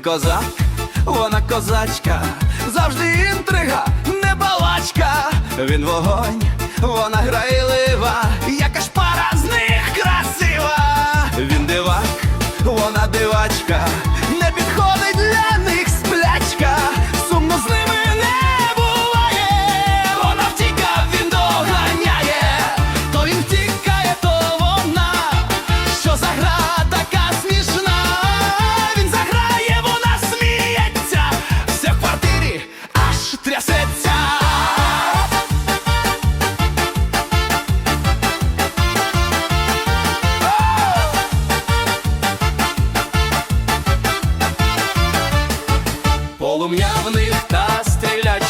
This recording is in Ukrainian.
козак, вона козачка, завжди інтрига, не балачка. Він вогонь, вона грайлива, яка ж пара з них красива. Він дивак, вона дивачка, не підходить Полум'я в та стрілячка,